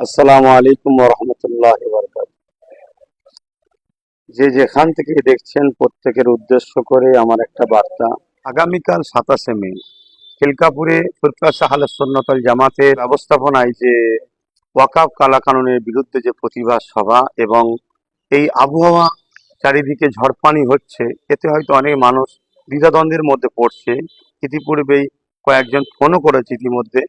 আসসালামু আলাইকুম রহমতুল্লাহ যে যেখান থেকে দেখছেন, প্রত্যেকের উদ্দেশ্য করে আমার একটা বার্তা। আগামীকাল সাতাশে মে, খিলকাপুরে ফুরকা সাহাল সন্ন্যতল জামাতের ব্যবস্থাপনায় যে ওয়াকাফ কালা কানুনের বিরুদ্ধে যে প্রতিবাদ সভা এবং এই আবহাওয়া চারিদিকে ঝড়পানি হচ্ছে, এতে হয়তো অনেক মানুষ দ্বিধাদ্বন্দ্বের মধ্যে পড়ছে। ইতিপূর্বেই কয়েকজন ফোনও করেছে ইতিমধ্যে।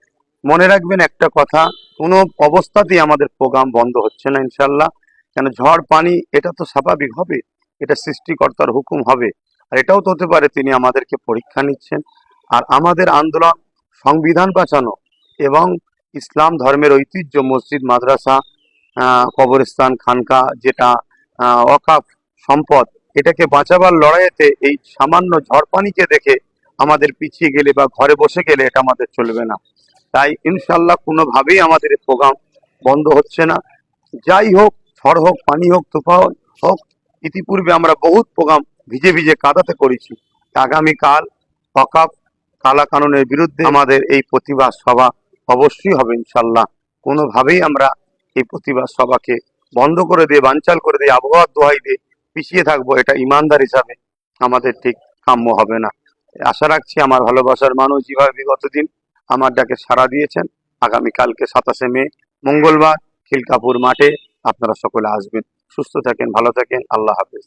মনে রাখবেন একটা কথা, কোনো অবস্থাতেই আমাদের প্রোগ্রাম বন্ধ হচ্ছে না ইনশাল্লাহ কেন ঝড় পানি, এটা তো স্বাভাবিক হবে, এটা সৃষ্টিকর্তার হুকুম হবে। আর এটাও তো হতে পারে তিনি আমাদেরকে পরীক্ষা নিচ্ছেন। আর আমাদের আন্দোলন, সংবিধান বাঁচানো এবং ইসলাম ধর্মের ঐতিহ্য, মসজিদ, মাদ্রাসা কবরস্থান, খানকা, যেটা অকাপ সম্পদ, এটাকে বাঁচাবার লড়াইতে এই সামান্য ঝড় পানিকে দেখে আমাদের পিছিয়ে গেলে বা ঘরে বসে গেলে এটা আমাদের চলবে না। তাই ইনশাল্লাহ কোনোভাবেই আমাদের প্রোগ্রাম বন্ধ হচ্ছে না। যাই হোক, ঝড় হোক, পানি হোক, তুফান হোক, ইতিপূর্বে আমরা বহুত প্রোগ্রাম ভিজে ভিজে কাদাতে করেছি। আগামীকাল অকাপ কালা কানুনের বিরুদ্ধে আমাদের এই প্রতিবাদ সভা অবশ্যই হবে ইনশাল্লাহ কোনোভাবেই আমরা এই প্রতিবাদ সভাকে বন্ধ করে দিয়ে, বানচাল করে দিয়ে, আবহাওয়ার দোহাই দিয়ে পিছিয়ে থাকব, এটা ইমানদার হিসাবে আমাদের ঠিক কাম্য হবে না। আশা রাখছি আমার ভালোবাসার মানুষ যেভাবে বিগত দিন আমার ডাকে সাড়া দিয়েছেন আগামীকালকে সাতাশে মে, মঙ্গলবার খিলকাপুর মাঠে আপনারা সকলে আসবেন। সুস্থ থাকেন, ভালো থাকেন, আল্লাহ হাফেজ।